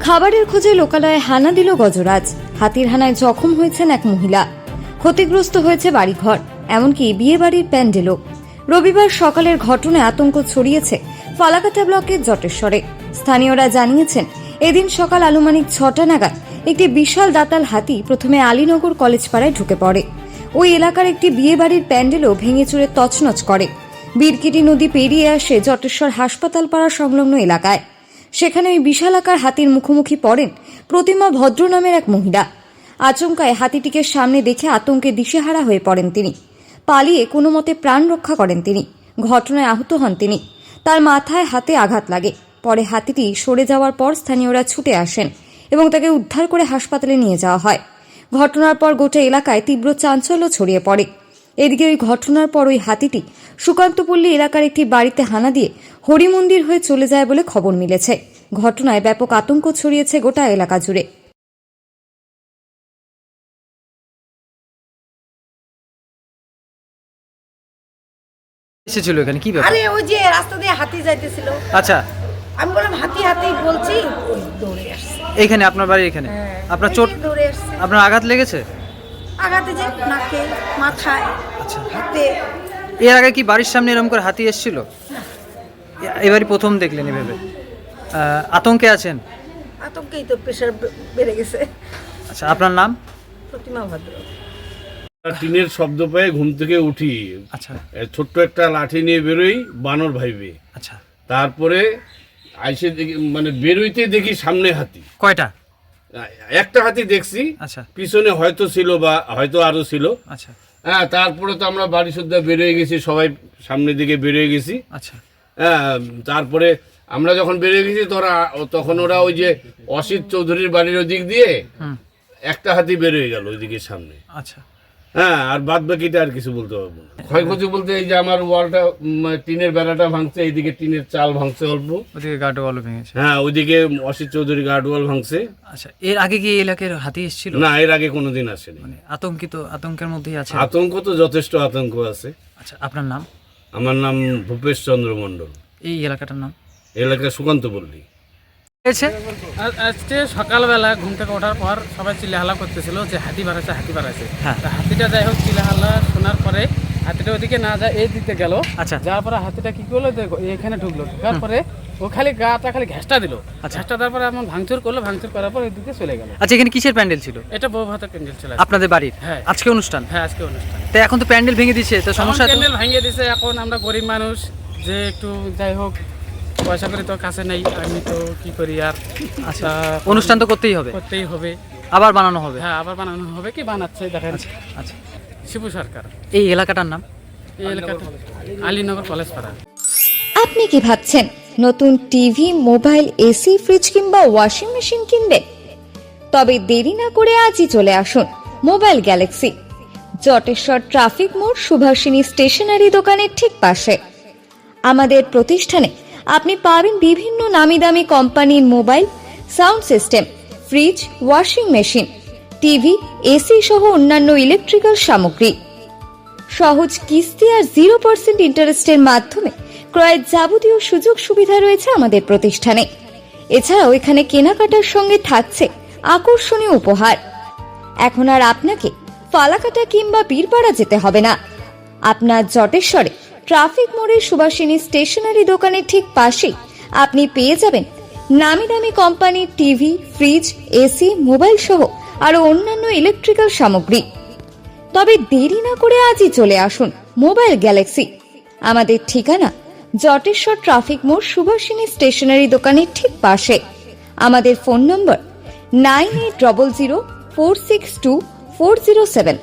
খাবারের খোঁজে লোকালয়ে হানা দিল গজরাজ। হাতির হানায় জখম হয়েছেন এক মহিলা। ক্ষতিগ্রস্ত হয়েছে বাড়িঘর, এমনকি বিয়ে বাড়ির প্যান্ডেলও। রবিবার সকালের ঘটনায় আতঙ্ক ছড়িয়েছে ফালাকাটা ব্লকের জটেশ্বরে। স্থানীয়রা জানিয়েছেন, এদিন সকাল আনুমানিক ছটা নাগাদ একটি বিশাল দাতাল হাতি প্রথমে আলীনগর কলেজ পাড়ায় ঢুকে পড়ে। ওই এলাকার একটি বিয়ে বাড়ির প্যান্ডেলও ভেঙে চুরে তছনছ করে। বীরকিটি নদী পেরিয়ে আসে জটেশ্বর হাসপাতাল পাড়া সংলগ্ন এলাকায়। সেখানে ওই বিশালাকার হাতির মুখোমুখি পড়েন প্রতিমা ভদ্র নামের এক মহিলা। আচমকায় হাতিটিকে সামনে দেখে আতঙ্কে দিশেহারা হয়ে পড়েন তিনি। পালিয়ে কোনো মতে প্রাণ রক্ষা করেন তিনি। ঘটনায় আহত হন তিনি। তার মাথায় হাতে আঘাত লাগে। পরে হাতিটি সরে যাওয়ার পর স্থানীয়রা ছুটে আসেন। এবং তাকে উদ্ধার করে হাসপাতালে নিয়ে যাওয়া হয়। ঘটনার পর গোটা এলাকায় তীব্র চাঞ্চল্য ছড়িয়ে পড়ে। এদিকে ওই ঘটনার পর ওই হাতিটি সুকান্তপল্লী এলাকার একটি বাড়িতে হানা দিয়ে হরিমন্দির হয়ে চলে যায় বলে খবর মিলেছে। ঘটনায় ব্যাপক আতঙ্ক ছড়িয়েছে গোটা এলাকা জুড়ে। এসেছিল এখানে কি ব্যাপার? আরে ওই যে রাস্তা দিয়ে হাতি যাইতেছিল। আচ্ছা। আমি বললাম হাতি হাতি বলছি ওই দৌড়ে আসছে। এইখানে আপনার বাড়ি এখানে? হ্যাঁ, আপনার চোট দৌড়ে আসছে। আপনার আঘাত লেগেছে? আগাতে যে নাকে মাথায় আচ্ছা। হাতে। এর আগে কি বাড়ির সামনে এরকম করে হাতি এসেছিল? এবারই প্রথম দেখলেন এভাবে। আতঙ্কে আছেন? আতঙ্কেই তো প্রেশার বেড়ে গেছে। আচ্ছা আপনার নাম? প্রতিমা ভদ্র। টিনের শব্দ পেয়ে ঘুম থেকে উঠি। আচ্ছা। ছোট্ট একটা লাঠি নিয়ে বেরোই বানর ভাইবে। আচ্ছা। তারপরে আইসে দেখি মানে বেরোইতে দেখি সামনে হাতি। কয়টা? একটা হাতি দেখছি। আচ্ছা। পিছনে হয়তো ছিল বা হয়তো আরও ছিল। আচ্ছা। হ্যাঁ তারপরে তো আমরা বাড়ি সুদ্ধা বেরোয় গেছি সবাই সামনের দিকে বেরোয় গেছি। আচ্ছা। হ্যাঁ তারপরে আমরা যখন বেরিয়ে গেছি তোরা তখন ওরা ওই যে অসিত চৌধুরীর বাড়ির ওদিক দিয়ে একটা হাতি বেরোয় গেল ওইদিকে সামনে। আচ্ছা। হ্যাঁ আর বাদ বাকিটা আর কিছু বলতে পারব না। ক্ষয়ক্ষতি বলতে এই যে আমার ওয়ালটা টিনের বেড়াটা ভাঙছে এইদিকে টিনের চাল ভাঙছে অল্প। ওদিকে গাটো ভালো ভেঙেছে। হ্যাঁ ওইদিকে অসিত চৌধুরী গার্ডওয়াল ভাঙছে। আচ্ছা এর আগে কি এলাকার হাতি এসেছিল? না এর আগে কোনোদিন আসেনি। মানে আতঙ্কিত আতঙ্কের মধ্যেই আছে। আতঙ্ক তো যথেষ্ট আতঙ্ক আছে। আচ্ছা আপনার নাম? আমার নাম ভূপেশ চন্দ্র মণ্ডল। এই এলাকাটার নাম? এলাকা সুকান্ত পল্লী। হয়েছে? আজকে সকালবেলা ঘুম থেকে ওঠার পর সবাই চিল্লাহাল্লা করতেছিল যে হাতি বাড়াচ্ছে হাতি বাড়াচ্ছে হ্যাঁ। হাতিটা যাই হোক চিল্লাহাল্লা শোনার পরে হাতিটা ওদিকে না যায় এই দিতে গেল। আচ্ছা। যাওয়ার পরে হাতিটা কি করল দেখো এখানে ঢুকলো। ঢুকার পরে ও খালি গাটা খালি ঘ্যাসটা দিল। আচ্ছা। ঘ্যাসটা দেওয়ার পরে এমন ভাঙচুর করল ভাঙচুর করার পর ওইদিকে চলে গেল। আচ্ছা এখানে কিসের প্যান্ডেল ছিল? এটা বউ ভাতের প্যান্ডেল ছিল আপনাদের বাড়ির? হ্যাঁ। আজকে অনুষ্ঠান? হ্যাঁ আজকে অনুষ্ঠান। তো এখন তো প্যান্ডেল ভেঙে দিচ্ছে তো সমস্যা প্যান্ডেল ভাঙিয়ে দিছে এখন আমরা গরিব মানুষ যে একটু যাই হোক পয়সা করে তো কাছে নেই আমি তো কি করি আর? আচ্ছা অনুষ্ঠান তো করতেই হবে। করতেই হবে। আবার বানানো হবে? হ্যাঁ আবার বানানো হবে কি বানাচ্ছে দেখেন। আচ্ছা শিবু সরকার। এই এলাকাটার নাম? এই এলাকাটা আলীনগর কলেজ পাড়া। আপনি কি ভাবছেন নতুন টিভি মোবাইল এসি ফ্রিজ কিংবা ওয়াশিং মেশিন কিনবেন? তবে দেরি না করে আজই চলে আসুন মোবাইল গ্যালাক্সি। জটেশ্বর ট্রাফিক মোড় সুভাষিনী স্টেশনারি দোকানের ঠিক পাশে। আমাদের প্রতিষ্ঠানে আপনি পাবেন বিভিন্ন নামি দামি কোম্পানির mobile, sound system, fridge, washing machine, TV, AC সহ অন্যান্য ইলেকট্রিক্যাল সামগ্রী। সহজ কিস্তি আর জিরো পার্সেন্ট ইন্টারেস্টের মাধ্যমে ক্রয়ের যাবতীয় সুযোগ সুবিধা রয়েছে আমাদের প্রতিষ্ঠানে। এছাড়াও এখানে কেনাকাটার সঙ্গে থাকছে আকর্ষণীয় উপহার। এখন আর আপনাকে ফালাকাটা কিংবা বীরপাড়া যেতে হবে না। আপনার জটেশ্বরে ট্রাফিক মোড়ের সুভাষিনী স্টেশনারি দোকানের ঠিক পাশেই। আপনি পেয়ে যাবেন নামি দামি কোম্পানির টিভি, ফ্রিজ, এসি, মোবাইল সহ আরও অন্যান্য ইলেকট্রিক্যাল সামগ্রী। তবে দেরি না করে আজই চলে আসুন মোবাইল গ্যালাক্সি। আমাদের ঠিকানা জটেশ্বর ট্রাফিক মোড় সুভাষিনী স্টেশনারি দোকানের ঠিক পাশে। আমাদের phone number nine eight double zero four six two four zero seven.